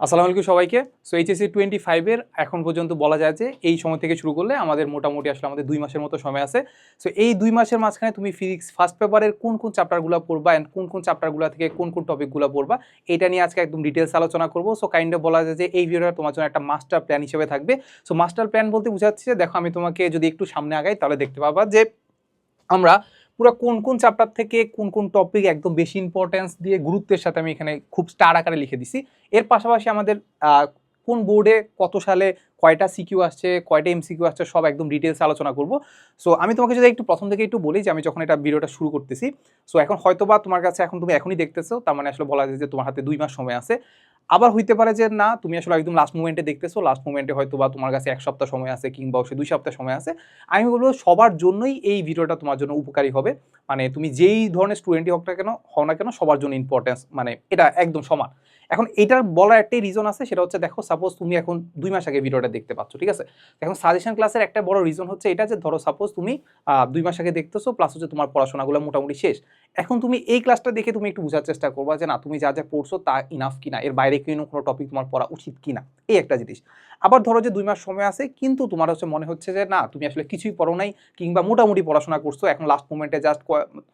আসসালামু আলাইকুম সবাইকে। সো এইচএসসি টোয়েন্টি ফাইভের এখন পর্যন্ত বলা যায় যে এই সময় থেকে শুরু করলে আমাদের মোটামুটি আসলে আমাদের দুই মাসের মতো সময় আছে। সো এই দুই মাসের মাঝখানে তুমি ফিজিক্স ফার্স্ট পেপারের কোন কোন চ্যাপ্টারগুলো পড়বা অ্যান্ড কোন কোন চ্যাপ্টারগুলো থেকে কোন কোন টপিকগুলো পড়বা, এটা নিয়ে আজকে একদম ডিটেলস আলোচনা করব। সো কাইন্ড অফ বলা যায় যে এই ভিডিওটা তোমার জন্য একটা মাস্টার প্ল্যান হিসেবে থাকবে। সো মাস্টার প্ল্যান বলতে বোঝাচ্ছে যে দেখো আমি তোমাকে যদি একটু সামনে আগাই তাহলে দেখতে পাবা যে আমরা পুরো কোন কোন চ্যাপ্টার থেকে কোন কোন টপিক একদম বেশি ইম্পর্টেন্স দিয়ে গুরুত্বের সাথে আমি এখানে খুব স্টার আকারে লিখে দিছি। এর পাশাপাশি আমাদের কোন বোর্ডে কত সালে কয়টা সিকিউ আসছে, কয়টা এমসিকিউ আসছে, সব একদম ডিটেলস আলোচনা করব। সো আমি তোমাকে যদি একটু প্রথম থেকে একটু বলি যে আমি যখন এটা ভিডিওটা শুরু করতেছি সো এখন হয়তোবা তোমার কাছে এখন তুমি এখনই দেখতেছো, তার মানে আসলে বলা যায় যে তোমার হাতে দুই মাস সময় আছে। আবার হইতে পারে যে না, তুমি আসলে একদম লাস্ট মোমেন্টে দেখতেছো লাস্ট মোমেন্টে হয়তো বা তোমার কাছে এক সপ্তাহ সময় আছে কিংবা সে দুই সপ্তাহ সময় আছে। আমি বলব সবার জন্যই এই ভিডিওটা তোমার জন্য উপকারী হবে। মানে তুমি যেই ধরনের স্টুডেন্টই হোক কেন, হও না কেন, সবার জন্য ইম্পর্টেন্স মানে এটা একদম সমান। এখন এটার বলার একটাই রিজন আছে, সেটা হচ্ছে দেখো সাপোজ তুমি এখন দুই মাস আগে ভিডিওটা দেখতে পাচ্ছ, ঠিক আছে? এখন সাজেশন ক্লাসের একটা বড় রিজন হচ্ছে এটা যে, ধরো সাপোজ তুমি দুই মাস আগে দেখতেছো প্লাস হচ্ছে তোমার পড়াশোনাগুলো মোটামুটি শেষ। এখন তুমি এই ক্লাসটা দেখে তুমি একটু বোঝার চেষ্টা করবা যে না, তুমি যা যা পড়ছো তা ইনাফ কিনা? এর বাইরে কোনো কোনো টপিক তোমার পড়া উচিত কিনা? এই একটা জিনিস। আবার ধরো যে দুই মাস সময় আছে, কিন্তু তোমার হচ্ছে মনে হচ্ছে যে না, তুমি আসলে কিছুই পড়ো নাই কিংবা মোটামুটি পড়াশোনা করছ, এখন লাস্ট মোমেন্টে জাস্ট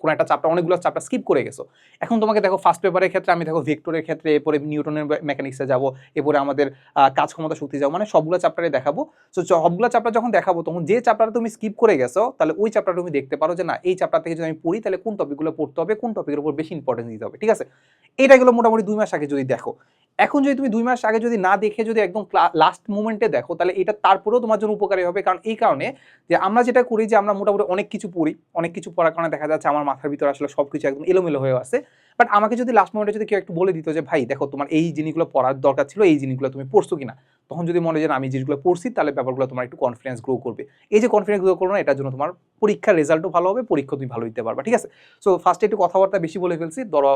কোনো একটা চাপটা অনেকগুলো চাপটা স্কিপ করে গেছো। এখন তোমাকে দেখো ফার্স্ট পেপারের ক্ষেত্রে, আমি দেখো ভেক্টরের ক্ষেত্রে, এরপরে নিউটনের মেকানিক্সে যাব, এরপরে আমাদের কাজ ক্ষমতা শক্তি যাব মানে সবগুলো চ্যাপ্টারে দেখাবো। সো সবগুলো চ্যাপ্টার যখন দেখাবো, তখন যে চ্যাপ্টারটা তুমি স্কিপ করে গেছো, তাহলে ওই চ্যাপ্টারটা তুমি দেখতে পারো যে না, এই চ্যাপ্টার থেকে যদি আমি পড়ি, তাহলে কোন টপিকগুলো পড়তে হবে, কোন টপিকের উপর বেশি ইম্পর্টেন্স দিতে হবে, ঠিক আছে? এটা গেলো মোটামুটি দুই মাস আগে যদি দেখো। এখন যদি তুমি দুই মাস আগে যদি না দেখে যদি একদম লাস্ট মোমেন্টে দেখো, তাহলে এটা তারপরেও তোমার জন্য উপকারী হবে। কারণ এই কারণে যে আমরা যেটা করি যে আমরা মোটামুটি অনেক কিছু পড়ি, অনেক কিছু পড়ার কারণে দেখা যাচ্ছে আমার মাথার ভিতরে আসলে সব কিছু একদম এলোমেলো হয়ে আছে বাট আমাকে যদি লাস্ট মোমেন্টে যদি কেউ একটু বলে দিত যে, ভাই, দেখো তোমার এই জিনিসগুলো পড়ার দরকার ছিল, এই জিনিসগুলো তুমি পড়ছো কিনা? তখন যদি মনে হয় আমি জিনিসগুলো পড়ছি, তাহলে ব্যাপারগুলো তোমার একটু কনফিডেন্স গ্রো করবে। এই যে কনফিডেন্স গ্রো করবে না, এটার জন্য তোমার পরীক্ষার রেজাল্টও ভালো হবে পরীক্ষা তুমি ভালো দিতে পারবা, ঠিক আছে? সো ফার্স্টে একটু কথাবার্তা বেশি বলে ফেলছি। ধরো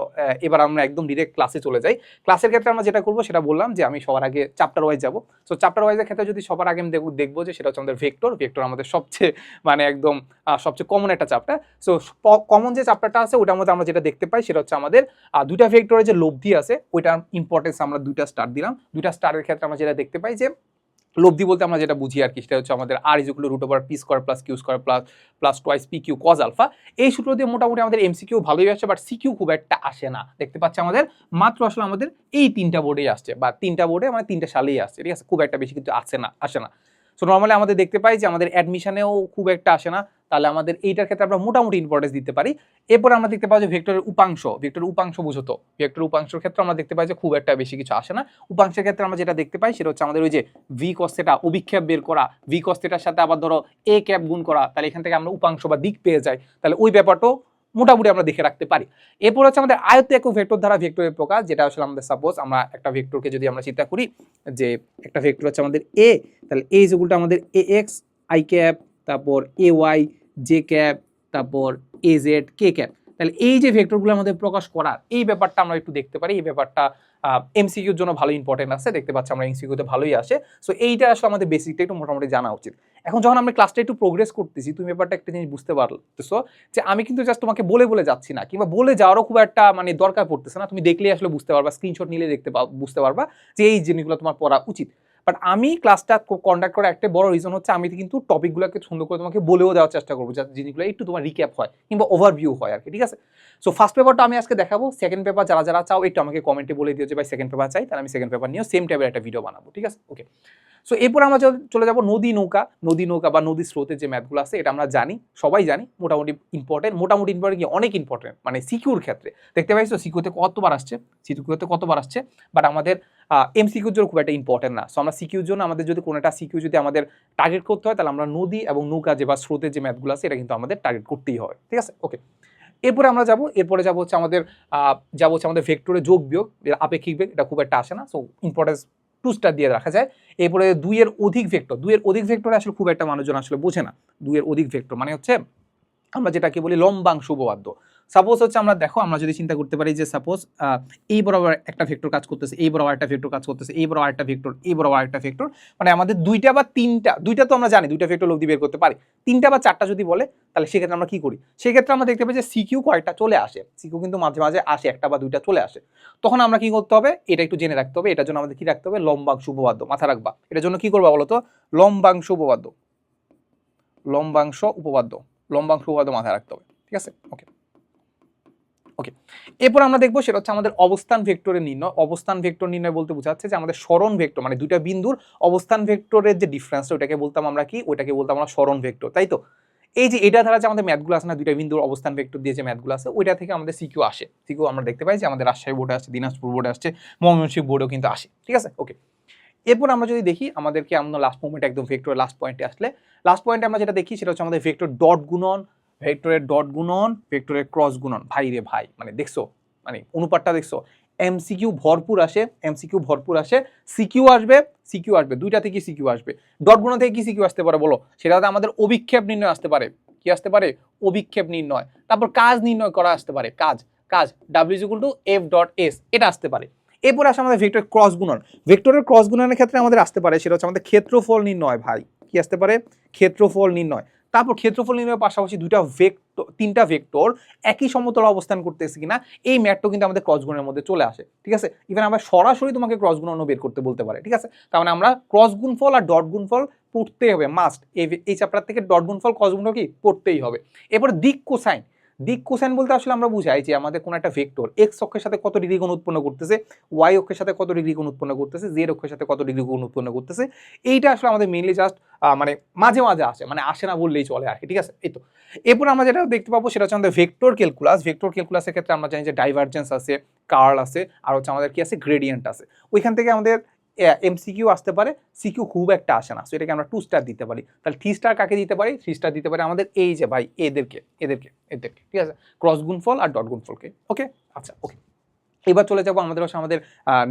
এবার আমরা একদম ডিরেক্ট ক্লাসে চলে যাই। ক্লাসের ক্ষেত্রে আমরা যেটা করব, সেটা বললাম যে, আমি সবার আগে চ্যাপ্টার ওয়াইজ যাব। সো চ্যাপ্টার ওয়াইজের ক্ষেত্রে যদি সবার আগে আমি দেখব যে, সেটা হচ্ছে আমাদের ভেক্টর ভেক্টর আমাদের সবচেয়ে মানে একদম সবচেয়ে কমন একটা চ্যাপ্টার সো কমন যে চ্যাপ্টারটা আছে, ওটার মধ্যে আমরা যেটা দেখতে পাই, সেটা হচ্ছে আমাদের দুইটা ভেক্টরের যে লব্ধি আছে, ওইটার ইম্পর্টেন্স আমরা দুইটা স্টার দিলাম। দুইটা স্টারের ক্ষেত্রে আমরা যেটা দেখতে পাই যে লব্ধি বলতে আমরা যেটা বুঝি আর কি, সেটা হচ্ছে আমাদের R is root over P square plus Q square plus plus twice P Q cos alpha এই সূত্র দিয়ে মোটামুটি আমাদের এমসিকিউ ভালোই আসে বাট সিকিউ খুব একটা আসে না। দেখতে পাচ্ছি আমাদের মাত্র আসলে আমাদের এই তিনটা বোর্ডেই আসছে, বা তিনটা বোর্ডে মানে তিনটা সালেই আসছে, ঠিক আছে? খুব একটা বেশি কিন্তু আসে না আসে না। সো নর্মালি আমাদের দেখতে পাই যে আমাদের অ্যাডমিশনেও খুব একটা আসে না। তাহলে আমাদের এইটার ক্ষেত্রে আমরা মোটামুটি ইম্পর্টেন্স দিতে পারি। এরপর আমরা দেখতে পাই যে ভেক্টরের উপাংশ ভেক্টরের উপাংশ বুঝো তো ভেক্টর উপাংশের ক্ষেত্রে আমরা দেখতে পাই যে খুব একটা বেশি কিছু আসে না। উপাংশের ক্ষেত্রে আমরা যেটা দেখতে পাই সেটা হচ্ছে আমাদের ওই যে ভি কস্তেটা অভিক্ষেপ বের করা। ভি কস্তেটার সাথে আবার ধরো এ ক্যাপ গুণ করা। তাহলে এখান থেকে আমরা উপাংশ বা দিক পেয়ে যাই। তাহলে ওই ব্যাপারটাও মোটামুটি আমরা দেখে রাখতে পারি। এরপর হচ্ছে আমাদের আয়ত্ত একক ভেক্টর দ্বারা ভেক্টরের প্রকার, যেটা আসলে আমাদের সাপোজ আমরা একটা ভেক্টরকে যদি আমরা চিন্তা করি যে একটা ভেক্টর হচ্ছে আমাদের এ তাহলে এই যেগুলোটা আমাদের এ এক্স আই ক্যাপ তারপর এ ওয়াই জে ক্যাপ তারপর এ জেড কে ক্যাপ তাহলে এই যে ভেক্টরগুলো আমাদের প্রকাশ করার, এই ব্যাপারটা আমরা একটু দেখতে পারি। এই ব্যাপারটা এমসিকিউর জন্য ভালো ইম্পর্টেন্ট আছে। দেখতে পাচ্ছি আমরা এমসিকিউতে ভালোই আসে। সো এইটা আসলে আমাদের বেসিকটা একটু মোটামুটি জানা উচিত। এখন যখন আমরা ক্লাসটা একটু প্রোগ্রেস করতেছি, তুমি ব্যাপারটা একটা জিনিস বুঝতে পারতেছো যে আমি কিন্তু জাস্ট তোমাকে বলে বলে যাচ্ছি না। কিংবা বলে যাওয়ারও খুব একটা মানে দরকার পড়তেছে না। তুমি দেখলেই আসলে বুঝতে পারবা স্ক্রিনশট নিলে দেখতে বুঝতে পারবা যে এই জিনিসগুলো তোমার পড়া উচিত। বাট আমি ক্লাসটা কন্ডাক্ট করার একটা বড় রিজন হচ্ছে আমি কিন্তু টপিকগুলোকে সুন্দর করে তোমাকে বলেও দেওয়ার চেষ্টা করব যাতে জিনিসগুলো একটু তোমার রিক্যাপ হয়, কিংবা ওভারভিউ হয় আর কি ঠিক আছে? সো ফার্স্ট পেপারটা আমি আজকে দেখাবো সেকেন্ড পেপার যারা যারা চাও একটু আমাকে কমেন্টে বলে দিও যে, ভাই সেকেন্ড পেপার চাই, তাহলে আমি সেকেন্ড পেপার নিয়েও সেম টাইপের একটা ভিডিও বানাবো ঠিক আছে? ওকে সো এরপর আমরা চলে যাব নদী নৌকা নদী নৌকা বা নদী স্রোতের যে ম্যাথগুলো আছে, এটা আমরা জানি, সবাই জানি, মোটামুটি ইম্পর্টেন্ট মোটামুটি ইম্পর্টেন্ট কি, অনেক ইম্পর্টেন্ট মানে সিকিউর ক্ষেত্রে। দেখতে পাইছো, সিকিউতে কতবার আসছে, সিকিউতে কতবার আসছে বাট আমাদের এমসিকিউর জন্য খুব একটা ইম্পর্টেন্ট না। সো আমরা সিকিউর জন্য আমাদের যদি কোনো একটা সিকিউ যদি আমাদের টার্গেট করতে হয়, তাহলে আমরা নদী এবং নৌকা যে বা স্রোতের যে ম্যাথগুলো আছে, এটা কিন্তু আমাদের টার্গেট করতেই হয়। ঠিক আছে? ওকে এরপরে আমরা যাব, এরপরে যাব হচ্ছে আমাদের যাব হচ্ছে আমাদের ভেক্টরে যোগ বিয়োগ আপেক্ষিক বেগ এটা খুব একটা আসে না সো ইম্পর্টেন্স টু স্টার দিয়ে রাখা যায়। এরপরে দুইয়ের অধিক ভেক্টর দুইয়ের অধিক ভেক্টরে আসলে খুব একটা মানুষজন আসলে বোঝে না। দুইয়ের অধিক ভেক্টর মানে হচ্ছে আমরা যেটাকে বলি লম্বাংশ উপপাদ্য। সাপোজ হচ্ছে আমরা দেখো, আমরা যদি চিন্তা করতে পারি যে সাপোজ এই বরাবর একটা ভেক্টর কাজ করতেছে এই বরাবর একটা ভেক্টর কাজ করতেছে এই বরাবর একটা ভেক্টর এই বরাবর একটা ভেক্টর মানে আমাদের দুইটা বা তিনটা, দুইটা তো আমরা জানি, দুইটা ভেক্টর অবধি বের করতে পারি। তিনটা বা চারটা যদি বলে, তাহলে সেক্ষেত্রে আমরা কি করি? সেক্ষেত্রে আমরা দেখতে পাই যে সিকিউ কয়েকটা চলে আসে। সিকিউ কিন্তু মাঝে মাঝে আসে, একটা বা দুইটা চলে আসে। তখন আমরা কি করতে হবে? এটা একটু জেনে রাখতে হবে, এটার জন্য আমাদের কি রাখতে হবে? লম্বাংশ উপপাদ্য মাথা রাখবা। এটার জন্য কি করবা বলতো? লম্বাংশ উপপাদ্য। লম্বাংশ উপপাদ্য। লম্বাংশ উপপাদ্য মাথায় রাখতে হবে। ঠিক আছে? ওকে ওকে এরপর আমরা দেখব সেটা হচ্ছে আমাদের অবস্থান ভেক্টরের নির্ণয়। অবস্থান ভেক্টর নির্ণয় বলতে বোঝাচ্ছে যে আমাদের স্মরণ ভেক্টর মানে দুইটা বিন্দুর অবস্থান ভেক্টরের যে ডিফারেন্সটা ওটাকে বলতাম আমরা কি? ওটাকে বলতাম আমরা স্মরণ ভেক্টর, তাই তো? এই যে এটা দ্বারা যে আমাদের ম্যাথগুলো আছে না, দুইটা বিন্দুর অবস্থান ভেক্টর দিয়ে যে ম্যাথগুলো আছে, ওইটা থেকে আমাদের সিকিউ আসে। সিকিউ আমরা দেখতে পাই যে আমাদের রাজশাহী বোর্ডে আসছে, দিনাজপুর বোর্ডে আসছে, ময়মনসিংহ বোর্ডেও কিন্তু আসে, ঠিক আছে? ওকে এরপর আমরা যদি দেখি আমাদেরকে আমরা লাস্ট মোমেন্ট একদম ভেক্টর লাস্ট পয়েন্টে আসলে লাস্ট পয়েন্টে আমরা যেটা দেখি সেটা হচ্ছে আমাদের ভেক্টর ডট গুণন ভেক্টরের ডট গুণন ভেক্টরের ক্রস গুণন। ভাই রে ভাই মানে দেখছ? মানে অনুপাতটা দেখছ? এমসিকিউ ভরপুর আসে এমসিকিউ ভরপুর আসে সিকিউ আসবে সিকিউ আসবে। দুইটা থেকে সিকিউ আসবে। ডট গুণন থেকে কি সিকিউ আসতে পারে বলো? সেটা হচ্ছে আমাদের অভিক্ষেপ নির্ণয় আসতে পারে। কি আসতে পারে? অভিক্ষেপ নির্ণয়। তারপর কাজ নির্ণয় করা আসতে পারে। কাজ কাজ W equal to F dot S এটা আসতে পারে। এরপর আসে আমাদের ভেক্টর ক্রস গুণন। ভেক্টরের ক্রস গুণনের ক্ষেত্রে আমাদের আসতে পারে, সেটা হচ্ছে আমাদের ক্ষেত্রফল নির্ণয়, ভাই। কি আসতে পারে? ক্ষেত্রফল নির্ণয়। তারপর ক্ষেত্রফল নির্ণয়ের পাশাপাশি দুইটা ভেক্টর তিনটা ভেক্টর একই সমতল অবস্থান করতেছে কিনা, এই ম্যাটটাও কিন্তু আমাদের ক্রস গুণের মধ্যে চলে আসে, ঠিক আছে? ইভেন আমরা সরাসরি তোমাকে ক্রস অন্য বের করতে বলতে পারে, ঠিক আছে? তার মানে আমরা ক্রস গুণফল আর ডট গুণ ফল পড়তেই হবে মাস্ট এই চ্যাপ্টার থেকে ডট গুণফল ক্রস গুণফল কি? পড়তেই হবে। এরপর দিক কোসাইন দিক কোসাইন বলতে আসলে আমরা বুঝাই যে আমাদের কোনো একটা ভেক্টর এক্স অক্ষের সাথে কত ডিগ্রি কোণ উৎপন্ন করতেছে ওয়াই অক্ষের সাথে কত ডিগ্রি কোণ উৎপন্ন করতেছে জেড অক্ষের সাথে কত ডিগ্রি কোণ উৎপন্ন করতেছে, এইটা আসলে আমাদের মেইনলি জাস্ট মানে মাঝে মাঝে আসে মানে আসে না বললেই চলে আর কি, ঠিক আছে? এই তো। এরপর আমরা যেটা দেখতে পাবো সেটা হচ্ছে আমাদের ভেক্টর ক্যালকুলাস ভেক্টর ক্যালকুলাসের ক্ষেত্রে আমরা জানি যে ডাইভারজেন্স আছে কার্ল আছে, আর হচ্ছে আমাদের কি আছে গ্রেডিয়েন্ট আছে। ওইখান থেকে আমাদের এমসিকিউ আসতে পারে সিকিউ খুব একটা আসে না। সো এটাকে আমরা টু স্টার দিতে পারি। তাহলে থ্রি স্টার কাকে দিতে পারি? থ্রি স্টার দিতে পারি আমাদের এই যে ভাই এদেরকে এদেরকে এদেরকে ঠিক আছে? ক্রস গুনফল আর ডট গুণফলকে। ওকে আচ্ছা ওকে এবার চলে যাব আমাদের হচ্ছে আমাদের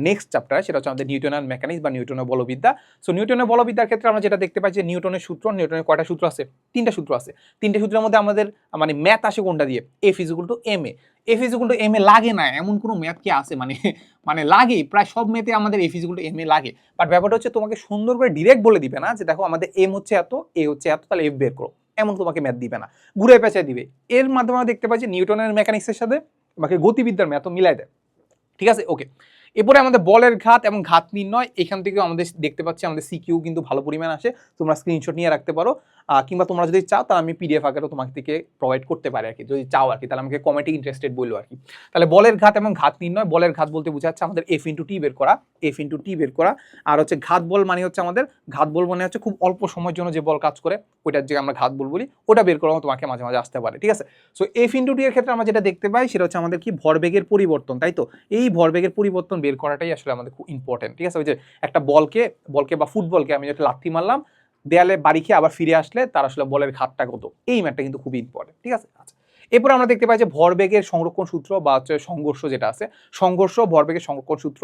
নেক্সট চ্যাপ্টার সেটা হচ্ছে আমাদের নিউটনের মেকানিক্স বা নিউটনের বলবিদ্যা। সো নিউটনের বলবিদ্যার ক্ষেত্রে আমরা যেটা দেখতে পাই যে নিউটনের সূত্র নিউটনের কয়টা সূত্র আছে? তিনটা সূত্র আছে। তিনটে সূত্রের মধ্যে আমাদের মানে ম্যাথ আসে কোনটা দিয়ে? F equal to M A F equal to M A লাগে না, এমন কোনো ম্যাথ কি আছে? মানে মানে লাগে প্রায় সব মেতে আমাদের F equal to M A লাগে। বাট ব্যাপারটা হচ্ছে তোমাকে সুন্দর করে ডিরেক্ট বলে দিবে না যে দেখো আমাদের এম হচ্ছে এত এ হচ্ছে এত, তাহলে এফ বের করো। এমন তোমাকে ম্যাথ দিবে না। ঘুরে পেঁচায় দিবে। এর মাধ্যমে আমরা দেখতে যে নিউটনের মেকানিক্সের সাথে তোমাকে গতিবিদ্যার ম্যাথও মিলাই দেয়। ঠিক আছে? ওকে এরপরে আমাদের বলের ঘাত এবং ঘাত নির্ণয়, এখান থেকেও আমাদের দেখতে পাচ্ছি, আমাদের সিকিউ কিন্তু ভালো পরিমাণ আসে। তোমরা স্ক্রিনশট নিয়ে রাখতে পারো। কিংবা তোমরা যদি চাও, তাহলে আমি পিডিএফ আকারেও তোমাকে থেকে প্রোভাইড করতে পারি আর কি যদি চাও আর কি তাহলে আমাকে কমেন্টে ইন্টারেস্টেড বলল আর কি তাহলে বলের ঘাত এবং ঘাত নির্ণয়, বলের ঘাত বলতে বোঝাচ্ছে আমাদের এফ ইন্টু টি বের করা এফ ইন্টু টি বের করা, আর হচ্ছে ঘাত বল মানে হচ্ছে আমাদের, ঘাত বল মানে হচ্ছে খুব অল্প সময়ের জন্য যে বল কাজ করে, ওইটার যে আমরা ঘাত বল বলি, ওটা বের করাও তোমাকে মাঝে মাঝে আসতে পারে, ঠিক আছে? সো এফ ইন্টু টি এর ক্ষেত্রে আমরা যেটা দেখতে পাই, সেটা হচ্ছে আমাদের কি? ভরবেগের পরিবর্তন, তাই তো? এই ভরবেগের পরিবর্তন বের করাটাই আসলে আমাদের খুব ইম্পর্টেন্ট ঠিক আছে? ওই যে একটা বলকে বলকে বা ফুটবলকে আমি যেটা লাথি মারলাম দেয়ালে বাড়ি খেয়ে আবার ফিরে আসলে তার আসলে বলের ঘাতটা কত? এই ম্যাটটা কিন্তু খুবই ইম্পর্টেন্ট ঠিক আছে? আচ্ছা এরপর আমরা দেখতে পাই যে ভরবেগের সংরক্ষণ সূত্র বা হচ্ছে সংঘর্ষ যেটা আছে, সংঘর্ষ, ভরবেগের সংরক্ষণ সূত্র,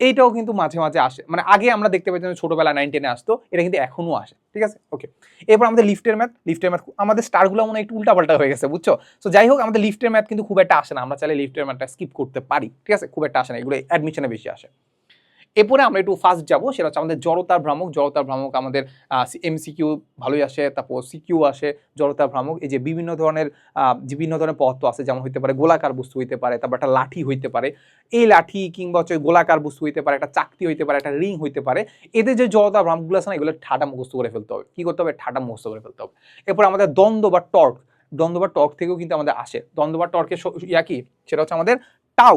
এইটাও কিন্তু মাঝে মাঝে আসে। মানে আগে আমরা দেখতে পাই যে ছোটবেলা নাইন টেনে আসতো, এটা কিন্তু এখনও আসে, ঠিক আছে? ওকে এরপর আমাদের লিফটের ম্যাথ লিফটের ম্যাথ আমাদের স্টারগুলো মনে হয় একটু উল্টাপাল্টা হয়ে গেছে, বুঝছ? তো যাই হোক, আমাদের লিফটের ম্যাথ কিন্তু খুব একটা আসে না, আমরা চাইলে লিফটের ম্যাথটা স্কিপ করতে পারি, ঠিক আছে? খুব একটা আসে না, এগুলো অ্যাডমিশনে বেশি আসে। এরপরে আমরা একটু ফার্স্ট যাব, সেটা হচ্ছে আমাদের জড়তার ভ্রামক। জড়তার ভ্রামক আমাদের এমসিকিউ ভালোই আসে, তারপর সিকিউ আসে, জড়তার ভ্রামক। এই যে বিভিন্ন ধরনের বিভিন্ন ধরনের পদার্থ আছে, যেমন হইতে পারে গোলাকার বস্তু হইতে পারে, তারপর একটা লাঠি হইতে পারে। এই লাঠি কিংবা হচ্ছে গোলাকার বস্তু হইতে পারে, একটা চাকতি হইতে পারে, একটা রিং হইতে পারে, এদের যে জড়তার ভ্রামকগুলো আছে না, এগুলো ঠাটা মুখস্থ করে ফেলতে হবে। কি করতে হবে? ঠাটা মুখস্থ করে ফেলতে হবে। এরপর আমাদের দ্বন্দ্ব বা টর্ক। দ্বন্দ্ব বা টর্ক থেকেও কিন্তু আমাদের আসে। দ্বন্দ্ব বা টর্কের ইয়া কি? সেটা হচ্ছে আমাদের টাউ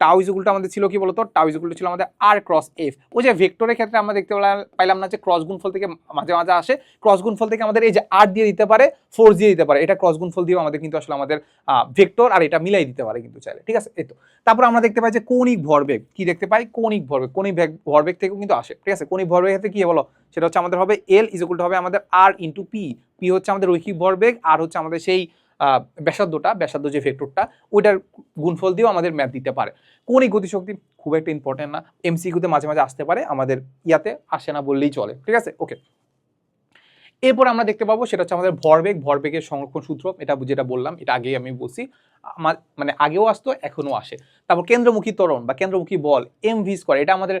টাউ ইজুকুলটা আমাদের ছিল কি বলতো? টাউ ইজুকুলটা ছিল আমাদের আর ক্রস এফ ওই যে ভেক্টরের ক্ষেত্রে আমরা দেখতে পাইলাম না যে ক্রস গুণফল থেকে মাঝে মাঝে আসে। ক্রস গুণফল থেকে আমাদের এই যে আর দিয়ে দিতে পারে ফোর দিয়ে দিতে পারে। এটা ক্রস গুণফল দিয়েও আমাদের কিন্তু আসলে আমাদের ভেক্টর আর এটা মিলাই দিতে পারে কিন্তু চাইলে। ঠিক আছে? এই তো। তারপর আমরা দেখতে পাই যে কৌণিক ভরবেগ। কি দেখতে পাই? কৌণিক ভরবেগ। কৌণিক ভরবেগ থেকেও কিন্তু আসে। ঠিক আছে? কৌণিক ভরবেগ ক্ষেত্রে কি বলো? সেটা হচ্ছে আমাদের হবে এল ইজুকুলটা হবে আমাদের আর ইন্টু পি পি হচ্ছে আমাদের রৈখিক ভরবেগ আর হচ্ছে আমাদের সেই ব্যাসার্ধটা, ব্যাসার্ধ যে ভেক্টরটা ওইটার গুণফল দিয়েও আমাদের ম্যাথ দিতে পারে। কোন এই গতিশক্তি? খুব একটা ইম্পর্টেন্ট না। এমসিকিউতে মাঝে মাঝে আসতে পারে, আমাদের ইয়াতে আসে না বললেই চলে। ঠিক আছে? ওকে এরপর আমরা দেখতে পাবো সেটা হচ্ছে আমাদের ভরবেগ। ভরবেগের সংরক্ষণ সূত্র, এটা যেটা বললাম, এটা আগেই আমি বলছি। আমার মানে আগেও আসতো, এখনও আসে। তারপর কেন্দ্রমুখী ত্বরণ বা কেন্দ্রমুখী বল এম ভি স্কোয়ার এটা আমাদের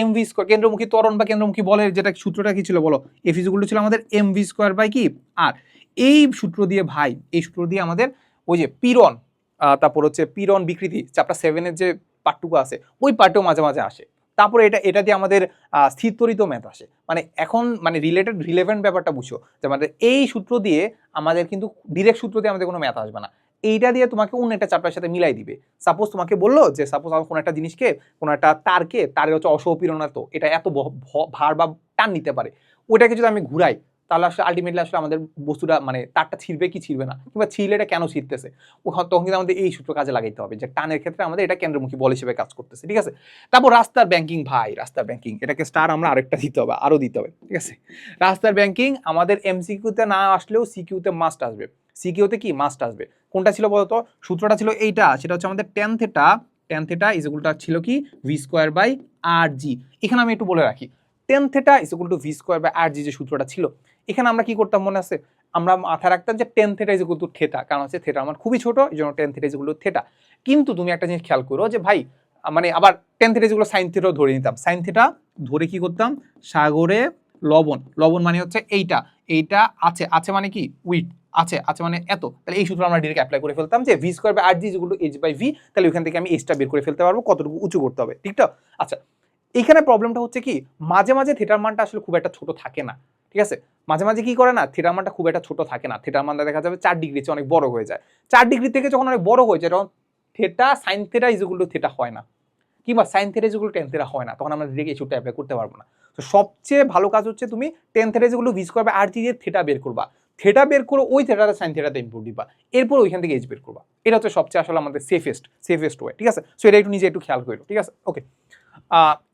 এম ভি স্কোয়ার কেন্দ্রমুখী ত্বরণ বা কেন্দ্রমুখী বলের যেটা সূত্রটা কি ছিল বলো? এফিসগুলো ছিল আমাদের এম ভি স্কোয়ার বাই কি? আর এই সূত্র দিয়ে ভাই, এই সূত্র দিয়ে আমাদের ওই যে পীড়ন তারপর হচ্ছে পীড়ন বিকৃতি চ্যাপ্টার সেভেনের যে পার্টটুকু আছে, ওই পার্টেও মাঝে মাঝে আসে। তারপরে এটা এটা দিয়ে আমাদের স্থিরতরিত ম্যাথ আসে। মানে এখন মানে রিলেটেড রিলেভেন্ট ব্যাপারটা বুঝো যে আমাদের এই সূত্র দিয়ে আমাদের কিন্তু ডিরেক্ট সূত্র দিয়ে আমাদের কোনো ম্যাথ আসবে না। এইটা দিয়ে তোমাকে অন্য একটা চাপটার সাথে মিলাই দিবে। সাপোজ তোমাকে বলল যে সাপোজ আমার কোনো একটা জিনিসকে, কোনো একটা তারকে তারের হচ্ছে অসহপীড়নাত এটা এত ভার বা টান নিতে পারে। ওইটাকে যদি আমি ঘুরাই তাহলে আসলে আলটিমেটলি আসলে আমাদের বস্তুটা মানে তারটা ছিঁড়বে কি ছিঁড়বে না? কিংবা ছিঁড়লে এটা কেন ছিঁড়তেছে? তখন কিন্তু আমাদের এই সূত্র কাজে লাগাইতে হবে যে টানের ক্ষেত্রে আমাদের এটা কেন্দ্রমুখী বল হিসেবে কাজ করতেছে, ঠিক আছে? তারপর রাস্তার ব্যাংকিং ভাই, রাস্তার ব্যাংকিং এটাকে স্টার আমরা আরেকটা দিতে হবে আরও দিতে হবে, ঠিক আছে? রাস্তার ব্যাংকিং আমাদের এমসিকিউতে না আসলেও সিকিউতে মাস্ট আসবে। সিকিউতে কি? মাস্ট আসবে। কোনটা ছিল বলতো? সূত্রটা ছিল এইটা, সেটা হচ্ছে আমাদের টেন থেটা ইজগুলটা ছিল কি? V square by R G এখানে আমি একটু বলে রাখি tan theta equal to V square by R G যে সূত্রটা ছিল, এখানে আমরা কি করতাম মনে আছে? আমরা মাথায় রাখতাম যে tan theta equal to theta কারণ হচ্ছে থেটা আমার খুবই ছোট, এই জন্য tan theta equal to theta কিন্তু তুমি একটা জিনিস খেয়াল করো যে ভাই মানে আবার টেন থেটা যেগুলো সাইন থেটাও ধরে নিতাম। সাইন থেটা ধরে কি করতাম? সাগরে লবণ। লবণ মানে হচ্ছে এইটা। এইটা আছে। আছে মানে কি? উইট আছে। আছে মানে এত। তাহলে এই সূত্র আমরা ডিরেক্ট অ্যাপ্লাই করে ফেলতাম যে V square by R G যেগুলো এইচ বাই ভি তাহলে ওইখান থেকে আমি এইচটা বের করে ফেলতে পারব। কতটুকু উঁচু করতে হবে? ঠিক তো? আচ্ছা। এইখানে প্রবলেমটা হচ্ছে কি, মাঝে মাঝে থিটার মানটা আসলে খুব একটা ছোট থাকে না, ঠিক আছে? মাঝে মাঝে কি করে না থিটার মানটা খুব একটা ছোট থাকে না থিটার মানটা দেখা যাবে চার ডিগ্রি চেয়ে অনেক বড় হয়ে যায়। চার ডিগ্রি থেকে যখন অনেক বড় হয়ে যায়, তখন থেটা সাইন থেটা ইজগুলো থেটা হয় না, কিংবা সাইন থেটা যেগুলো টেন থেটা হয় না, তখন আমরা ডিরেক্ট এই সূত্রটা অ্যাপ্লাই করতে পারব না। তো সবচেয়ে ভালো কাজ হচ্ছে তুমি টেন থেটা যেগুলো ভিজ করবে আর দিয়ে থেটা বের করবা। থেটা বের করে ওই থেটাটা সাইন থেটাতে ইনপুট দিবা। এরপর ওইখান থেকে এইচ বের করবা। এটা হচ্ছে সবচেয়ে আসলে আমাদের সেফেস্ট সেফেস্ট ওয়ে ঠিক আছে? সো এটা একটু নিজে একটু খেয়াল করো ঠিক আছে? ওকে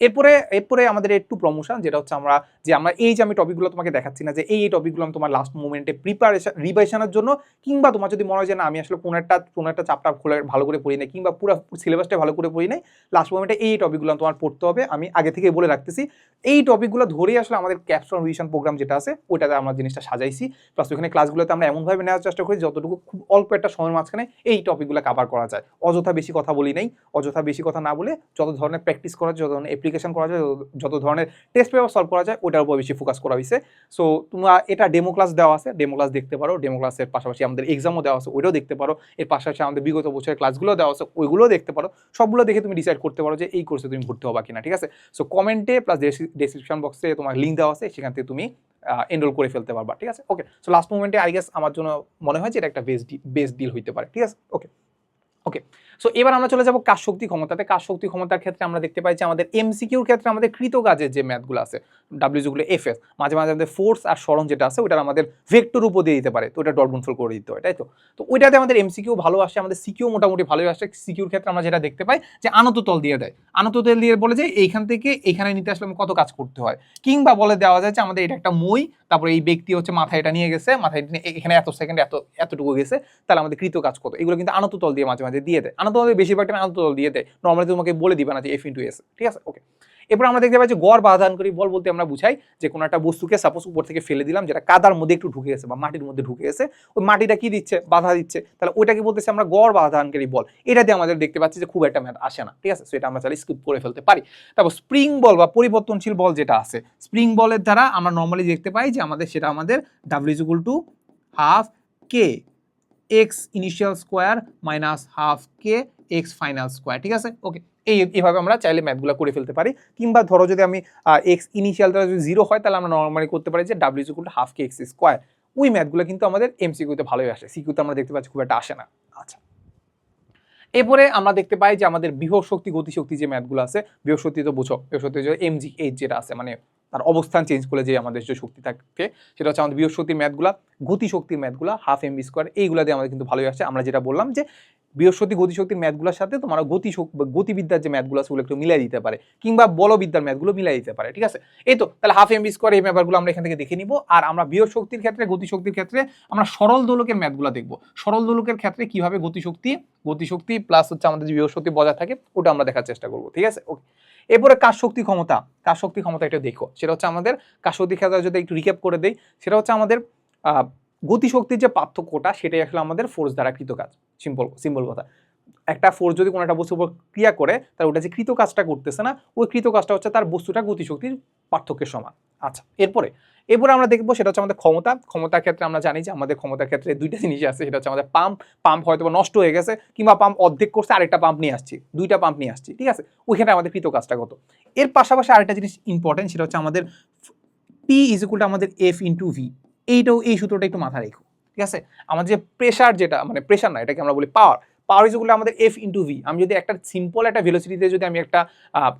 এরপরে এরপরে আমাদের একটু প্রমোশন যেটা হচ্ছে আমরা যে আমরা এই যে আমি টপিকগুলো তোমাকে দেখাচ্ছি না, যে এই টপিকগুলো আমি তোমার লাস্ট মোমেন্টে প্রিপারেশন রিভাইশনের জন্য, কিংবা তোমার যদি মনে হয় যে না, আমি আসলে কোনো একটা কোনো একটা চাপটা খুলে, ভালো করে পড়ি নাই, কিংবা পুরো সিলেবাসটা ভালো করে পড়ি নাই লাস্ট মোমেন্টে এই টপিকগুলো তোমার পড়তে হবে, আমি আগে থেকে বলে রাখতেছি। এই টপিকগুলো ধরেই আসলে আমাদের ক্যাপস্টন রিভিশন প্রোগ্রাম যেটা আছে, ওইটাতে আমরা জিনিসটা সাজাইছি। প্লাস ওখানে ক্লাসগুলোতে আমরা এমনভাবে নেওয়ার চেষ্টা করি, যতটুকু খুব অল্প একটা সময়ের মাঝখানে এই টপিকগুলো কাভার করা যায়। অযথা বেশি কথা বলি নাই, অযথা বেশি কথা না বলে যত ধরনের প্র্যাকটিস করার যত ধরনের অ্যাপ্লিকেশন করা যায়, যত- ধরনের টেস্ট পেপার সলভ করা যায় ওটার উপর বেশি ফোকাস করা হয়েছে সো তোমরা এটা ডেমো ক্লাস দেওয়া আছে ডেমো ক্লাস দেখতে পারো। ডেমো ক্লাসের পাশাপাশি আমাদের এক্সামও দেওয়া আছে, ওইটাও দেখতে পারো। এর পাশাপাশি আমাদের বিগত বছরের ক্লাসগুলো দেওয়া আছে, ওইগুলোও দেখতে পারো। সবগুলো দেখে তুমি ডিসাইড করতে পারো যে এই কোর্সে তুমি ভর্তি হবা কিনা, ঠিক আছে? সো কমেন্টে প্লাস ডেসক্রিপশন বক্সে তোমার লিঙ্ক দেওয়া আছে, সেখান থেকে তুমি এনরোল করে ফেলতে পারবা, ঠিক আছে? ওকে সো লাস্ট মোমেন্টে আই গেস আমার জন্য মনে হয় যে এটা একটা বেস্ট বেস্ট ডিল হইতে পারে, ঠিক আছে? ওকে ওকে সো এবার আমরা চলে যাব কাজ শক্তি ক্ষমতাতে কাজ শক্তি ক্ষমতার ক্ষেত্রে আমরা দেখতে পাই যে আমাদের এমসিকিউর ক্ষেত্রে আমাদের কৃত কাজের যে ম্যাথগুলো আছে ডাব্লিউ যেগুলো এফ এস মাঝে মাঝে আমাদের ফোর্স আর স্মরণ যেটা আছে ওটা আমাদের ভেক্টর উপর দিয়ে দিতে পারে। তো ওটা ডট করে দিতে হয়, তাই তো? তো ওইটাতে আমাদের এমসিকিউ ভালো আসে, আমাদের সিকিউ মোটামুটি ভালোই আসে। সিকিউর ক্ষেত্রে আমরা যেটা দেখতে পাই যে আনত তল দিয়ে দেয়। আনত তল দিয়ে বলে যে এইখান থেকে এইখানে নিতে আসলে আমার কত কাজ করতে হয়? কিংবা বলে দেওয়া যায় যে আমাদের এটা একটা মই, তারপরে এই ব্যক্তি হচ্ছে মাথায় এটা নিয়ে গেছে, মাথায় এখানে এত সেকেন্ড এত, এতটুকু গেছে, তাহলে আমাদের কৃত কাজ কত? এগুলো কিন্তু আনত তল দিয়ে মাঝে মাঝে দিয়ে দেয়। তল দিয়ে বেশিরভাগ টাইম আনত তল দিয়ে দেয়। নর্মালি তোমাকে বলে দিবে না যে এফ ইন্টু এস ঠিক আছে? ওকে এরপর আমরা দেখতে যে গড় বাধানকারী বল বলতে আমরা বুঝাই যে কোনো একটা বস্তুকে সাপোজ উপর থেকে ফেলে দিলাম যেটা কাদার মধ্যে একটু ঢুকে গেছে বা মাটির মধ্যে ঢুকে গেছে। ওই মাটিটা কি দিচ্ছে? বাধা দিচ্ছে। তাহলে ওইটাকে বলতেছে আমরা গড় বাধানকারী বল। এটাতে আমাদের দেখতে পাচ্ছি যে খুব একটা ম্যাথ আসে না। ঠিক আছে? সেটা আমরা চাইলে স্কিপ করে ফেলতে পারি। তারপর স্প্রিং বল বা পরিবর্তনশীল বল যেটা আছে স্প্রিং বলের দ্বারা আমরা নর্মালি দেখতে পাই যে আমাদের সেটা আমাদের W equal to half K X initial square minus half K X final square ঠিক আছে? ওকে এই, এইভাবে আমরা চাইলে ম্যাথগুলো করে ফেলতে পারি। কিংবা ধরো যদি আমি এক্স ইনিশিয়ালটা যদি জিরো হয়, তাহলে আমরা নর্মালি করতে পারি যে W equal half K X square ওই ম্যাথগুলো কিন্তু আমাদের এমসিকিউতে ভালোই আসে। সিকিউতে আমরা দেখতে পাচ্ছি খুব একটা আসে না। আচ্ছা। এরপরে আমরা দেখতে পাই যে আমাদের বৃহৎ শক্তি, গতিশক্তি যে ম্যাথগুলো আছে, বৃহৎ শক্তি তো বুঝো, বৃহৎ শক্তি যে এমজি এইচ যেটা আছে মানে তার অবস্থান চেঞ্জ করে যে আমাদের যে শক্তি থাকে, সেটা হচ্ছে আমাদের বৃহস্পতির ম্যাথগুলো গতি শক্তির ম্যাথগুলা হাফ এম বি স্কোয়ার এইগুলো দিয়ে আমাদের কিন্তু ভালোই আসছে। আমরা যেটা বললাম যে বৃহস্পতি গতিশক্তির ম্যাথগুলোর সাথে তোমার গতি গতিবিদ্যার যে ম্যাথগুলো ওগুলো একটু মিলাই দিতে পারে, কিংবা বলবিদ্যার ম্যাথগুলো মিলাই দিতে পারে, ঠিক আছে? এই তো, তাহলে হাফ এম বি স্কোয়ার এই ব্যাপারগুলো আমরা এখান থেকে দেখে নিব, আর আমরা বৃহস্পতির ক্ষেত্রে, গতিশক্তির ক্ষেত্রে আমরা সরল দোলকের ম্যাথগুলো দেখব। সরল দোলকের ক্ষেত্রে কীভাবে গতিশক্তি গতিশক্তি প্লাস হচ্ছে আমাদের যে বৃহস্পতি বজায় থাকে, ওটা আমরা দেখার চেষ্টা করব, ঠিক আছে? ওকে এরপরে কাজ শক্তি ক্ষমতা কাজ শক্তি ক্ষমতা এটা দেখো, সেটা হচ্ছে আমাদের কাজ শক্তি ক্ষেত্রে যদি একটু রিক্যাপ করে দেই, সেটা হচ্ছে আমাদের গতিশক্তির যে পার্থক্যটা, সেটাই আসলে আমাদের ফোর্স দ্বারা কৃত কাজ। সিম্পল সিম্পল কথা। একটা ফোর্স যদি কোনো একটা বস্তুর উপর ক্রিয়া করে, তাহলে ওটা যে কৃত কাজটা করতেছে না, ওই কৃত কাজটা হচ্ছে তার বস্তুটা গতিশক্তির পার্থক্যের সমান। আচ্ছা এরপরে এরপরে আমরা দেখব সেটা হচ্ছে আমাদের ক্ষমতা। ক্ষমতার ক্ষেত্রে আমরা জানি যে আমাদের ক্ষমতার ক্ষেত্রে দুইটা জিনিসই আছে, সেটা হচ্ছে আমাদের পাম্প পাম্প হয়তো নষ্ট হয়ে গেছে, কিংবা পাম্প অর্ধেক করছে, আরেকটা পাম্প নিয়ে আসছি, দুইটা পাম্প নিয়ে আসছি, ঠিক আছে? ওইখানে আমাদের কৃত কাজটা কত? এর পাশাপাশি আরেকটা জিনিস ইম্পর্টেন্ট সেটা হচ্ছে আমাদের পি ইজ আমাদের এফ ইন্টু ভি এইটাও, এই সূত্রটা একটু মাথায় রেখো। ঠিক আছে? আমাদের যে প্রেশার যেটা মানে প্রেশার না, এটাকে আমরা বলি পাওয়ার পাওয়ার ইজ ইকুয়াল আমাদের এফ ইন্টু ভি আমি যদি একটা সিম্পল একটা ভেলোসিটিতে যদি আমি একটা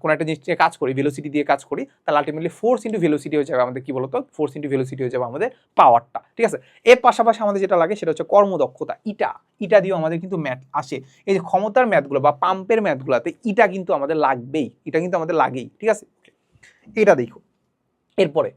কোনো একটা জিনিস নিয়ে কাজ করি ভেলোসিটি দিয়ে কাজ করি, তাহলে আলটিমেটলি ফোর্স ইন্টু ভেলোসিটি হয়ে যাবে আমাদের কি বলতো? ফোর্স ইন্টু ভেলোসিটি হয়ে যাবে আমাদের পাওয়ারটা ঠিক আছে? এর পাশাপাশি আমাদের যেটা লাগে সেটা হচ্ছে কর্মদক্ষতা, ইটা ইটা দিয়েও আমাদের কিন্তু ম্যাথ আসে। এই যে ক্ষমতার ম্যাথগুলো বা পাম্পের ম্যাথগুলোতে ইটা কিন্তু আমাদের লাগবেই এটা কিন্তু আমাদের লাগেই, ঠিক আছে? এটা দেখো। এরপরে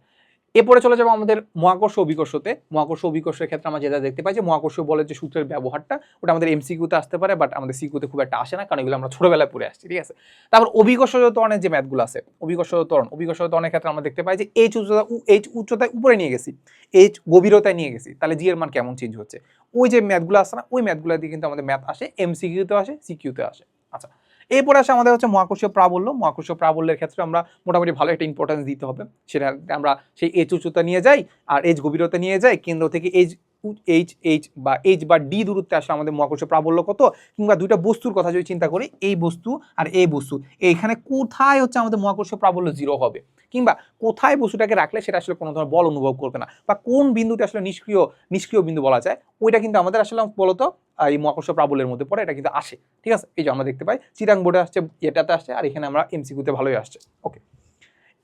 এরপরে চলে যাব আমাদের মহাকর্ষ অভিকর্ষতে। মহাকর্ষ অভিকর্ষের ক্ষেত্রে আমরা যেটা দেখতে পাই যে মহাকর্ষ বলের যে সূত্রের ব্যবহারটা, ওটা আমাদের এমসিকিউতে আসতে পারে বাট আমাদের সিকিউতে খুব একটা আসে না, কারণ এগুলো আমরা ছোটবেলায় পড়ে আসছি, ঠিক আছে? তারপর অভিকর্ষ ত্বরণের যে ম্যাথগুলো আছে অভিকর্ষ ত্বরণ অভিকর্ষ ত্বরণের ক্ষেত্রে আমরা দেখতে পাই যে এইচ উচ্চতা এইচ উচ্চতায় উপরে নিয়ে গেছি এইচ গভীরতায় নিয়ে গেছি, তাহলে জি এর মান কেমন চেঞ্জ হচ্ছে? ওই যে ম্যাথগুলো আসে না, ওই ম্যাথগুলো দিয়ে কিন্তু আমাদের ম্যাথ আসে এমসিকিউতে আসে সিকিউতে আসে। এরপরে আসে আমাদের হচ্ছে মহাকর্ষীয় প্রাবল্য। মহাকর্ষীয় প্রাবল্যের ক্ষেত্রে আমরা মোটামুটি ভালো একটা ইম্পর্টেন্স দিতে হবে। সেটা আমরা সেই এজ উচ্চতা নিয়ে যাই আর এজ গভীরতা নিয়ে যাই। কেন্দ্র থেকে এইচ এইচ এইচ বা এইচ বা ডি দূরত্বে আসলে আমাদের মহাকর্ষীয় প্রাবল্য কত? কিংবা দুইটা বস্তুর কথা যদি চিন্তা করি, এই বস্তু আর এই বস্তু, এইখানে কোথায় হচ্ছে আমাদের মহাকর্ষীয় প্রাবল্য জিরো হবে? কিংবা কোথায় বস্তুটাকে রাখলে সেটা আসলে কোনো ধরনের বল অনুভব করবে না? বা কোন বিন্দুটা আসলে নিষ্ক্রিয় নিষ্ক্রিয় বিন্দু বলা যায়? ওইটা কিন্তু আমাদের আসলে বলতো এই মহাকর্ষ প্রাবল্যের মধ্যে পড়ে, এটা কিন্তু আসে। ঠিক আছে? এই যে আমরা দেখতে পাই চিরাং বোর্ডে আসছে, এটাতে আসছে আর এখানে আমরা এমসিকিউতে ভালোই আসছে। ওকে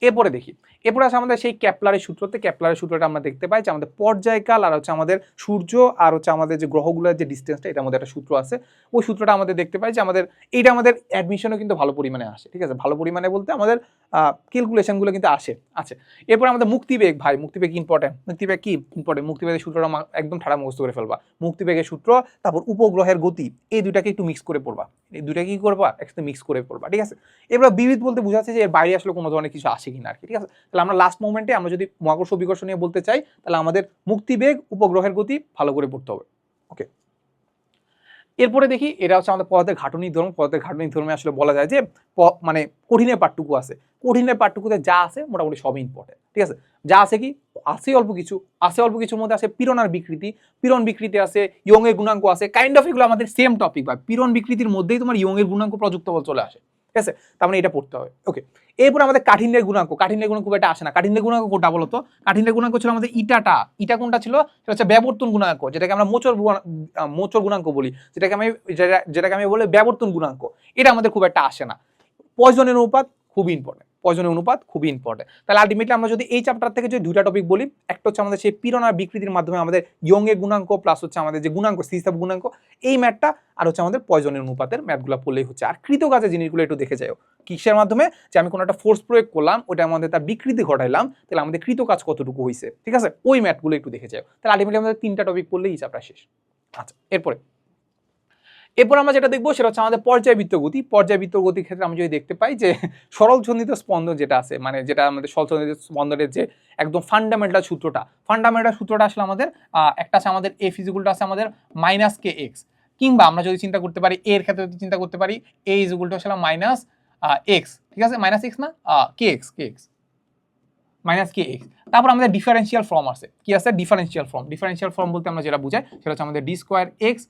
এরপরে দেখি এরপরে আছে আমাদের সেই ক্যাপলারের সূত্রতে ক্যাপলারের সূত্রটা আমরা দেখতে পাই যে আমাদের পর্যায়কাল আর হচ্ছে আমাদের সূর্য আর হচ্ছে আমাদের যে গ্রহগুলোর যে ডিস্টেন্সটা এটার মধ্যে একটা সূত্র আছে। ওই সূত্রটা আমাদের দেখতে পাই যে আমাদের, এইটা আমাদের অ্যাডমিশনও কিন্তু ভালো পরিমাণে আসে, ঠিক আছে? ভালো পরিমাণে বলতে আমাদের ক্যালকুলেশনগুলো কিন্তু আসে, আছে। এরপর আমাদের মুক্তিবেগ, ভাই, মুক্তিবেগ ইম্পর্টেন্ট মুক্তিবেগ কি ইম্পর্টেন্ট মুক্তিবেগের সূত্রটা একদম ঠাড়া মুখস্থ করে ফেলবা। মুক্তিবেগের সূত্র, তারপর উপগ্রহের গতি, এই দুইটাকে একটু মিক্স করে পড়বা। এই দুইটা কি করবা? একসাথে মিক্স করে পড়বা, ঠিক আছে? এবার বিবিধ বলতে বোঝাচ্ছে যে এর বাইরে আসলে কোনো ধরনের কিছু আসে কিনা আর কি, ঠিক আছে? তাহলে আমরা লাস্ট মোমেন্টে আমরা যদি মহাকর্ষ বিকর্ষ নিয়ে বলতে চাই, তাহলে আমাদের মুক্তিবেগ উপগ্রহের গতি ভালো করে পড়তে হবে। ওকে এরপরে দেখি, এটা হচ্ছে আমাদের পদার্থের ঘাটনি ধর্ম। পদার্থের ঘাটনি ধর্মে আসলে বলা যায় যে মানে কঠিনের পাঠটুকু আছে। কঠিনের পাঠটুকুতে যা আছে মোটামুটি সবই ইম্পর্টেন্ট ঠিক আছে? যা আছে কি? আছে অল্প কিছু, আছে অল্প কিছুর মধ্যে আছে পীড়ন আর বিকৃতি। পীড়ন বিকৃতি আছে ইয়ং এর গুণাঙ্ক আছে কাইন্ড অফ এগুলো আমাদের সেম টপিক বা পীড়ন বিকৃতির মধ্যেই তোমার ইয়ং এর গুণাঙ্ক প্রযুক্ত চলে আসে। ঠিক আছে? তার মানে এটা পড়তে হবে। ওকে এরপর আমাদের কাঠিন্যের গুণাঙ্ক। কাঠিন্যের গুণাঙ্ক খুব একটা আসে না। কাঠিন্যের গুণাঙ্ক কোনটা বলতো? কাঠিন্যের গুণাঙ্ক ছিল আমাদের ইটাটা। ইটা কোনটা ছিল? সেটা হচ্ছে ব্যবর্তন গুণাঙ্ক, যেটাকে আমরা মোচর মোচর গুণাঙ্ক বলি। যেটাকে আমি যেটা- যেটাকে আমি বলি ব্যবর্তন গুণাঙ্ক। এটা আমাদের খুব একটা আসে না। পয়জনের অনুপাত খুবই ইম্পর্টেন্ট পয়জনের অনুপাত খুবই ইম্পর্টেন্ট তাহলে আলটিমেটলি আমরা যদি এই চ্যাপ্টার থেকে যদি দুইটা টপিক বলি, একটা হচ্ছে আমাদের সেই পীড়ন আর বিকৃতির মাধ্যমে আমাদের ইয়ং এর গুণাঙ্ক প্লাস হচ্ছে আমাদের যে গুণাঙ্ক সিস্টাব গুণাঙ্ক, এই ম্যাথটা আর হচ্ছে আমাদের পয়জনের অনুপাতের ম্যাথগুলো পড়লেই হচ্ছে। আর কৃত কাজের জিনিসগুলো একটু দেখে যাও কিসের মাধ্যমে? যে আমি কোনো একটা ফোর্স প্রয়োগ করলাম ওটা আমাদের তার বিকৃতি ঘটাইলাম, তাহলে আমাদের কৃত কাজ কতটুকু হয়েছে ঠিক আছে? ওই ম্যাথগুলো একটু দেখে যাও তাহলে আলটিমেটলি আমাদের তিনটা টপিক পড়লেই চ্যাপ্টার শেষ। আচ্ছা এরপরে। এরপর আমরা যেটা দেখব সেটা হচ্ছে আমাদের পর্যায়বৃত্ত গতি। পর্যায়বৃত্ত গতির ক্ষেত্রে আমরা যদি দেখতে পাই যে সরল স্পন্দন যেটা আছে মানে যেটা আমাদের সরল স্পন্দনের যে একদম ফান্ডামেন্টাল সূত্রটা ফান্ডামেন্টাল সূত্রটা আসলে আমাদের একটা আছে আমাদের এ ফিজিকুলটা আছে আমাদের মাইনাস কে এক্স কিংবা আমরা যদি চিন্তা করতে পারি, এর ক্ষেত্রে যদি চিন্তা করতে পারি এ ইজুকুলটা আসলে মাইনাস এক্স ঠিক আছে? মাইনাস এক্স না? K X K X minus K X তারপর আমাদের ডিফারেন্সিয়াল ফর্ম আছে। কি আছে? ডিফারেন্সিয়াল ফর্ম ডিফারেন্সিয়াল ফর্ম বলতে আমরা যেটা বুঝাই, সেটা হচ্ছে আমাদের D square X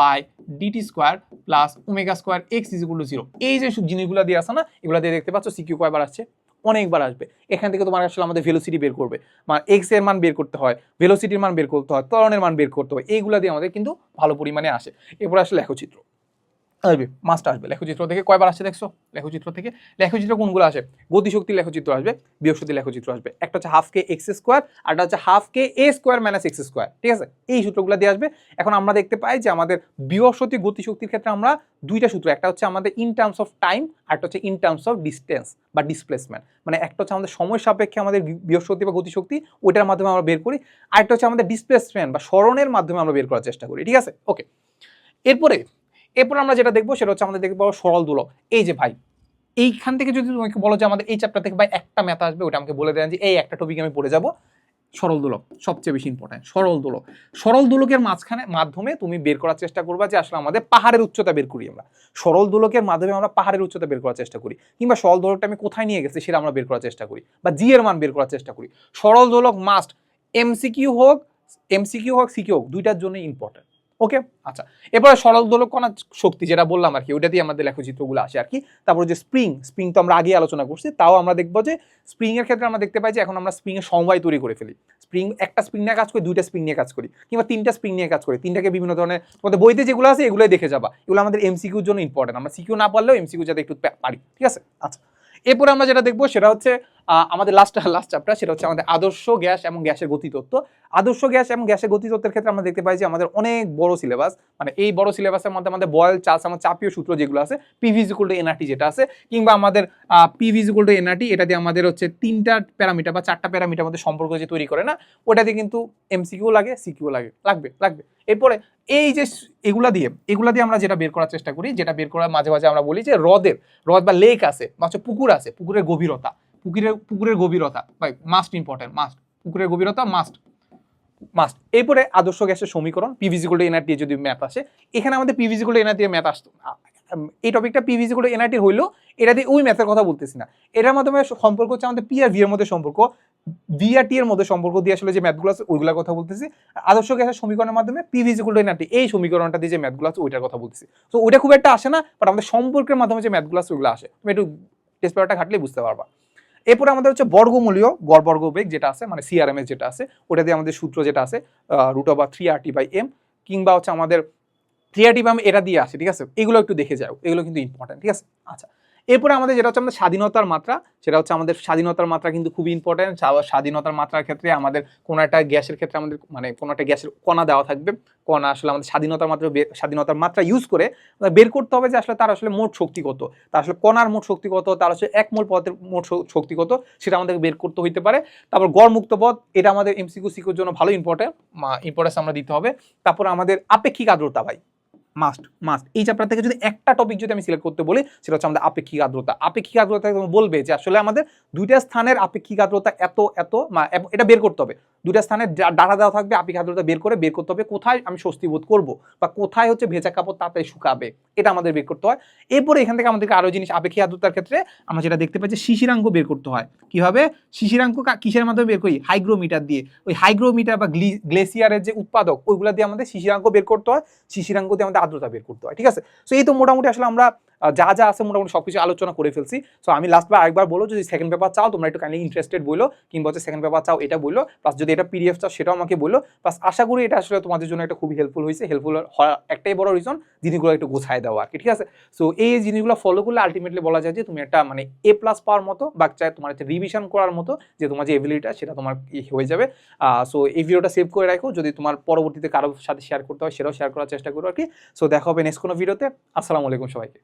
by DT square plus omega square X is equal zero এই যে সব জিনিসগুলো দিয়ে আছে না, এগুলো দিয়ে দেখতে পাচ্ছ সিকিউ কয়বার আসছে? অনেকবার আসবে। এখান থেকে তোমার আসলে আমাদের ভেলোসিটি বের করবে। মানে এক্সের মান বের করতে হয় ভেলোসিটির মান বের করতে হয়, ত্বরণের মান বের করতে হয়, এইগুলো দিয়ে আমাদের কিন্তু ভালো পরিমাণে আসে। এরপর আসলে লেখচিত্র। আসবে মাস্ট আসবে। লেখচিত্র থেকে কয়বার আসছে দেখছ? লেখচিত্র থেকে। লেখচিত্র কোনগুলো আসে? গতিশক্তি লেখচিত্র আসবে বৃহস্পতি লেখচিত্র আসবে। একটা হচ্ছে হাফ কে এক্স স্কোয়ার আর একটা হচ্ছে half K A square minus X square ঠিক আছে? এই সূত্রগুলো দিয়ে আসবে। এখন আমরা দেখতে পাই যে আমাদের বৃহস্পতি গতিশক্তির ক্ষেত্রে আমরা দুইটা সূত্র, একটা হচ্ছে আমাদের ইন টার্মস অফ টাইম আর একটা হচ্ছে ইন টার্মস অফ ডিস্টেন্স বা ডিসপ্লেসমেন্ট মানে একটা হচ্ছে আমাদের সময় সাপেক্ষে আমাদের বৃহস্পতি বা গতিশক্তি, ওইটার মাধ্যমে আমরা বের করি। আর একটা হচ্ছে আমাদের ডিসপ্লেসমেন্ট বা স্মরণের মাধ্যমে আমরা বের করার চেষ্টা করি, ঠিক আছে? ওকে এরপরে এরপর আমরা যেটা দেখব সেটা হচ্ছে আমাদের দেখব সরল দোলক এই যে ভাই, এইখান থেকে যদি তোমাকে বলো যে আমাদের এই চ্যাপ্টার থেকে ভাই একটা ম্যাথ আসবে, ওটা আমাকে বলে দেন যে এই একটা টপিক আমি পড়ে যাব। সরল দোলক সবচেয়ে বেশি ইম্পর্টেন্ট সরল দোলক সরল দোলকের মাঝখানে, মাধ্যমে তুমি বের করার চেষ্টা করবা যে আসলে আমাদের পাহাড়ের উচ্চতা বের করি আমরা। সরল দোলকের মাধ্যমে আমরা পাহাড়ের উচ্চতা বের করার চেষ্টা করি। কিংবা সরল দোলকটা আমি কোথায় নিয়ে গেছি সেটা আমরা বের করার চেষ্টা করি। বা জি এর মান বের করার চেষ্টা করি। সরল দোলক মাস্ট এমসিকিউ হোক এমসিকিউ হোক সিকিউ হোক, দুইটার জন্য ইম্পর্টেন্ট ওকে? আচ্ছা এরপরে সরল দোলক কণা শক্তি যেটা বললাম আর কি, ওইটা দিয়ে আমাদের লেখচিত্রগুলো আসে আর কি। তারপরে যে স্প্রিং স্প্রিং তো আমরা আগে আলোচনা করছি, তাও আমরা দেখব যে স্প্রিং এর ক্ষেত্রে আমরা দেখতে পাই যে এখন আমরা স্প্রিং এর সমবায় তৈরি করে ফেলি। স্প্রিং একটা স্প্রিং নিয়ে কাজ করি, দুইটা স্প্রিং নিয়ে কাজ করি, কিংবা তিনটা স্প্রিং নিয়ে কাজ করি, তিনটাকে বিভিন্ন ধরনের, তোমাদের বইতে যেগুলো আছে এগুলোই দেখে যাবা। এগুলো আমাদের এমসিকিউর জন্য ইম্পর্টেন্ট আমরা সিকিউ না পারলেও এমসিকিউ যাতে একটু পারি, ঠিক আছে? আচ্ছা এরপরে আমরা যেটা দেখব সেটা হচ্ছে আমাদের লাস্ট লাস্ট চ্যাপ্টার সেটা হচ্ছে আমাদের আদর্শ গ্যাস এবং গ্যাসের গতিতত্ত্ব। আদর্শ গ্যাস এবং গ্যাসের গতিতত্ত্বের ক্ষেত্রে আমরা দেখতে পাই যে আমাদের অনেক বড় সিলেবাস মানে এই বড় সিলেবাসের মধ্যে আমাদের বয়েল চার্লস এবং চাপীয় সূত্র যেগুলো আছে পিভিজিকুল টু এনআরটি যেটা আছে, কিংবা আমাদের পিভিজিকুল টু এনআরটি এটা দিয়ে আমাদের হচ্ছে তিনটা প্যারামিটার বা চারটা প্যারামিটার মধ্যে সম্পর্ক যে তৈরি করে না, ওটা দিয়ে কিন্তু এমসিকিউ লাগে সিকিউ লাগে, লাগবে লাগবে। এরপরে এই যে এগুলা দিয়ে এগুলা দিয়ে আমরা যেটা বের করার চেষ্টা করি, যেটা বের করার মাঝে মাঝে আমরা বলি যে হ্রদের, হ্রদ বা লেক আছে, বা হচ্ছে পুকুর আছে, পুকুরের গভীরতা। পুকুরের পুকুরের গভীরতা, ভাই মাস্ট ইম্পর্টেন্ট মাস্ট পুকুরের গভীরতা মাস্ট মাস্ট এরপরে আদর্শ গ্যাসের সমীকরণ পিভিজিকুল এনআরটি যদি ম্যাথ আসে, এখানে আমাদের পিভিজিকুল এনআরটি ম্যাথ আসতো। এই টপিকটা পিভিজিকুল এনআরটি হইল, এটা দিয়ে ওই ম্যাথের কথা বলতেছি না। এটার মাধ্যমে সম্পর্ক হচ্ছে আমাদের পি আর ভি এর মধ্যে সম্পর্ক। ভি আর টি এর মধ্যে সম্পর্ক দিয়ে আসলে যে ম্যাথগুলো আছে, ওইগুলোর কথা বলতেছি। আদর্শ গ্যাসের সমীকরণের মাধ্যমে পিভিজিকুল এনআরটি এই সমীকরণটা দিয়ে যে ম্যাথগুলো আছে, ওইটার কথা বলতেছি। তো ওইটা খুব একটা আসে না বাট আমাদের সম্পর্কের মাধ্যমে যে ম্যাথগুলো আছে, ওইগুলো আসে। তুমি একটু টেস্ট পেপারটা ঘাটলেই বুঝতে পারবা। এরপরে আমাদের হচ্ছে বর্গমূলীয় গড় বর্গ বেগ যেটা আছে মানে সিআরএমএস যেটা আছে, ওটা দিয়ে আমাদের সূত্র যেটা আছে root over three R T by M কিংবা হচ্ছে আমাদের three R T by M এটা দিয়ে আসে, ঠিক আছে? এগুলো একটু দেখে যাও, এগুলো কিন্তু ইম্পর্টেন্ট ঠিক আছে? আচ্ছা এরপরে আমাদের যেটা হচ্ছে আমাদের স্বাধীনতার মাত্রা, সেটা হচ্ছে আমাদের স্বাধীনতার মাত্রা কিন্তু খুবই ইম্পর্টেন্ট স্বাধীনতার মাত্রার ক্ষেত্রে আমাদের কোনো একটা গ্যাসের ক্ষেত্রে আমাদের মানে কোনো একটা গ্যাসের কণা দেওয়া থাকবে। কণা আসলে আমাদের স্বাধীনতার মাত্রা স্বাধীনতার মাত্রা ইউজ করে বের করতে হবে যে আসলে তার আসলে মোট শক্তি কত। তার আসলে কণার মোট শক্তি কত, তার আসলে এক মোল পদের মোট শক্তি কত, সেটা আমাদেরকে বের করতে হইতে পারে। তারপর গড় মুক্ত পদ, এটা আমাদের এমসিকিউ সিকিউর জন্য ভালো ইম্পর্টেন্ট ইম্পর্টেন্স আমরা দিতে হবে। তারপর আমাদের আপেক্ষিক আর্দ্রতা ভাই। মাস্ট মাস্ট এই চ্যাপ্টার থেকে যদি একটা টপিক যদি আমি সিলেক্ট করতে বলি, সেটা হচ্ছে আমাদের আপেক্ষিক আর্দ্রতা। আপেক্ষিক আর্দ্রতা বলবে যে আসলে আমাদের দুইটা স্থানের আপেক্ষিক আর্দ্রতা এত এত এটা বের করতে হবে। দুইটা স্থানের ডাটা দেওয়া থাকবে, আপেক্ষিক আর্দ্রতা বের করে বের করতে হবে, কোথায় আমি স্বস্তি বোধ করব বা কোথায় হচ্ছে ভেজা কাপড় তাড়াতাড়ি শুকাবে, এটা আমাদের বের করতে হয়। এরপরে এখান থেকে আমাদেরকে আরও জিনিস আপেক্ষিক আর্দ্রতার ক্ষেত্রে আমরা যেটা দেখতে পাই যে শিশিরাঙ্ক বের করতে হয়। কীভাবে শিশিরাঙ্ক কা- কিসের মাধ্যমে বের করি? হাইগ্রোমিটার দিয়ে। ওই হাইগ্রোমিটার বা গ্লি- গ্লেসিয়ারের যে উৎপাদক, ওইগুলো দিয়ে আমাদের শিশিরাঙ্ক বের করতে হয়। শিশিরাঙ্ক দিয়ে আমাদের আর্দ্রতা বের করতে হয় ঠিক আছে? সো এই তো মোটামুটি আসলে আমরা যা যা আছে মোটামুটি সবকিছু আলোচনা করে ফেলছি। সো আমি লাস্টবার আরেকবার বলো যদি সেকেন্ড পেপার চাও, তোমরা একটু কাইন্ডলি ইন্টারেস্টেড বলো কিংবা হচ্ছে সেকেন্ড পেপার চাও, এটা বলো প্লাস যদি এটা পিডিএফ চাও, সেটাও আমাকে বলো প্লাস আশা করি এটা আসলে তোমাদের জন্য একটা খুবই হেল্পফুল হয়েছে। হেল্পফুল হওয়ার একটাই বড় রিজন জিনিসগুলো একটু গোছায় দেওয়া আর কি, ঠিক আছে? সো এই জিনিসগুলো ফলো করলে আলটিমেটলি বলা যায় যে, তুমি একটা মানে এ প্লাস পাওয়ার মতো, বা চাই তোমার একটা রিভিশন করার মতো যে তোমার যে এবিলিটিটা সেটা তোমার হয়ে যাবে। সো এই ভিডিওটা সেভ করে রাখো, যদি তোমার পরবর্তীতে কারোর সাথে শেয়ার করতে হয়, সেটাও শেয়ার করার চেষ্টা করো আর কি। সো দেখা হবে নেক্সট কোনো ভিডিওতে আসসালামু আলাইকুম সবাইকে।